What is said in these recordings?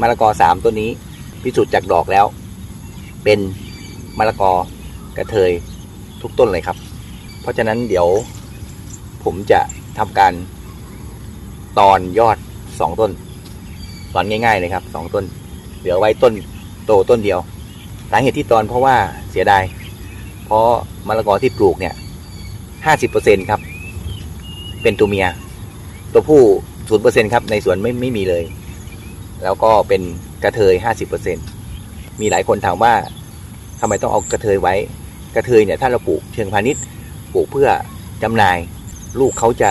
มะละกอสามต้นนี้พิสูจน์จากดอกแล้ว เป็นมะละกอกระเทยทุกต้นเลยครับ เพราะฉะนั้นเดี๋ยวผมจะทำการตอนยอดสองต้น ตอนง่าย ๆเลยครับสองต้น เหลือไว้ต้นโตต้นเดียวสาเหตุที่ตอนเพราะว่าเสียดายเพราะมะละกอที่ปลูกเนี่ยห้าสิบเปอร์เซ็นครับ เป็นตัวเมีย ตัวผู้ศูนย์เปอร์เซ็นครับ ในสวนไม่ไม่มีเลย แล้วก็เป็นกระเทยห้าสิบเปอร์เซ็นมีหลายคนถามว่าทำไมต้องเอากระเทยไว้ กระเทยเนี่ยถ้าเราปลูกเชิงพาณิชย์ปลูกเพื่อจำหน่าย ลูกเขาจะ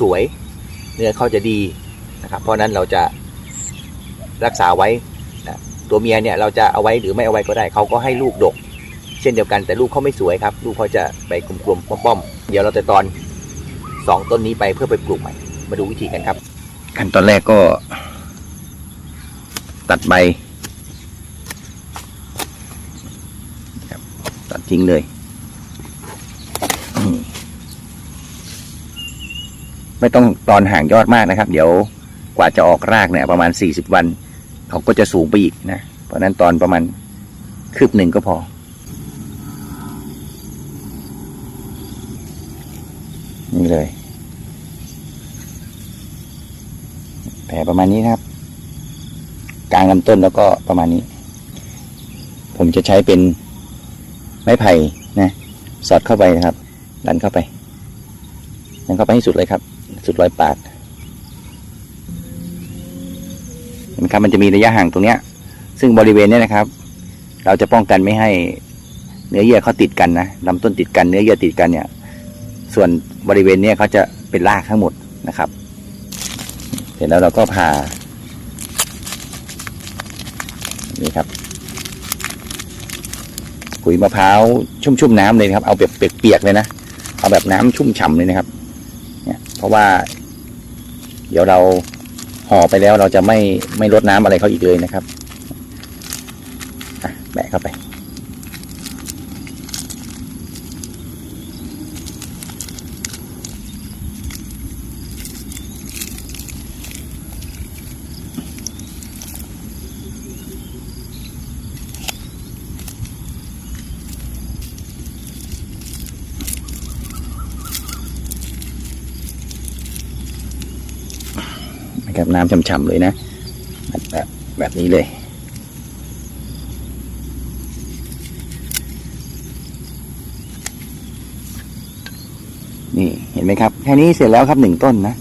สวย เนื้อเขาจะดีนะครับ เพราะนั้นเราจะรักษาไว้นะตัวเมียเนี่ยเราจะเอาไว้หรือไม่เอาไว้ก็ได้เขาก็ให้ลูกดก เช่นเดียวกันแต่ลูกเขาไม่สวยครับ ลูกเขาจะไปกลมๆป้อมๆเดี๋ยวเราจะตอนสองต้นนี้ไปเพื่อไปปลูกใหม่ มาดูวิธีกันครับขั้นตอนแรกก็ ตัดใบตัดทิ้งเลยไม่ต้องตอนห่างยอดมากนะครับ เดี๋ยวกว่าจะออกรากเนี่ย ประมาณสี่สิบวัน เขาก็จะสูงไปอีกนะ เพราะนั้นตอนประมาณคืบหนึ่งก็พอ นี่เลยแผ่ประมาณนี้นะครับ กลางลำต้นแล้วก็ประมาณนี้ ผมจะใช้เป็นไม้ไผ่นะสอดเข้าไปนะครับ ดันเข้าไปดันเข้าไปให้สุดเลยครับ สุดรอยปาดเห็นไหมครับมันจะมีระยะห่างตรงเนี้ย ซึ่งบริเวณเนี้ยนะครับ เราจะป้องกันไม่ให้เนื้อเยื่อเขาติดกันนะลำต้นติดกันเนื้อเยื่อติดกันเนี่ย ส่วนบริเวณเนี้ยเขาจะเป็นรากทั้งหมดนะครับ เสร็จแล้วเราก็ผ่า นี่ครับขุยมะพร้าวชุ่มๆน้ำเลยนะครับ เอาแบบเปียกๆเลยนะเอาแบบน้ำชุ่มฉ่ำเลยนะครับ เนี่ยเพราะว่า เดี๋ยวเราห่อไปแล้วเราจะไม่ไม่ลดน้ำอะไรเขาอีกเลยนะครับอะแบะเข้าไป นะครับน้ำฉ่ำๆเลยนะแบบแบบนี้เลยนี่เห็นไหมครับ แค่นี้เสร็จแล้วครับหนึ่งต้นนะ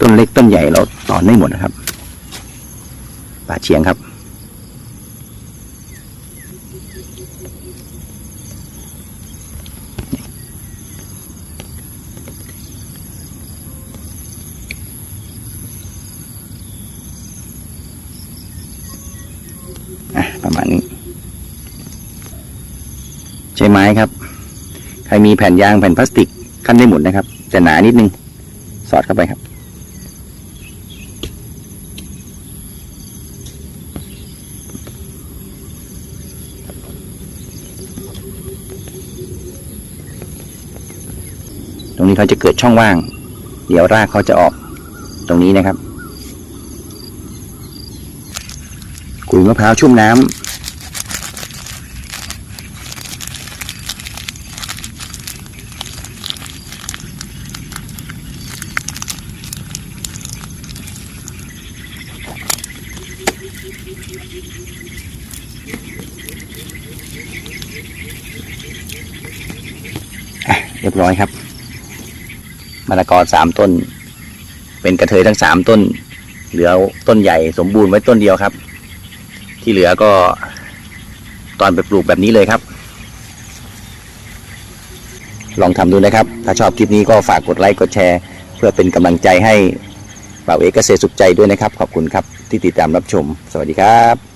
ต้นเล็กต้นใหญ่เราตอนไม่หมดนะครับป่าเชียงครับ อะประมาณนี้ ใช้ไม้ครับ ใครมีแผ่นยางแผ่นพลาสติกขั้นได้หมดนะครับ จะหนานิดนึง สอดเข้าไปครับตรงนี้เขาจะเกิดช่องว่าง เดี๋ยวรากเขาจะออกตรงนี้นะครับ ขุยมะพร้าวชุ่มน้ำเรียบร้อยครับมะละกอสามต้น เป็นกระเทยทั้งสามต้น เหลือต้นใหญ่สมบูรณ์ไว้ต้นเดียวครับ ที่เหลือก็ตอนไปปลูกแบบนี้เลยครับ ลองทำดูนะครับ ถ้าชอบคลิปนี้ก็ฝากกดไลค์กดแชร์ เพื่อเป็นกำลังใจให้บ่าวเอกเกษตรสุขใจด้วยนะครับ ขอบคุณครับที่ติดตามรับชม สวัสดีครับ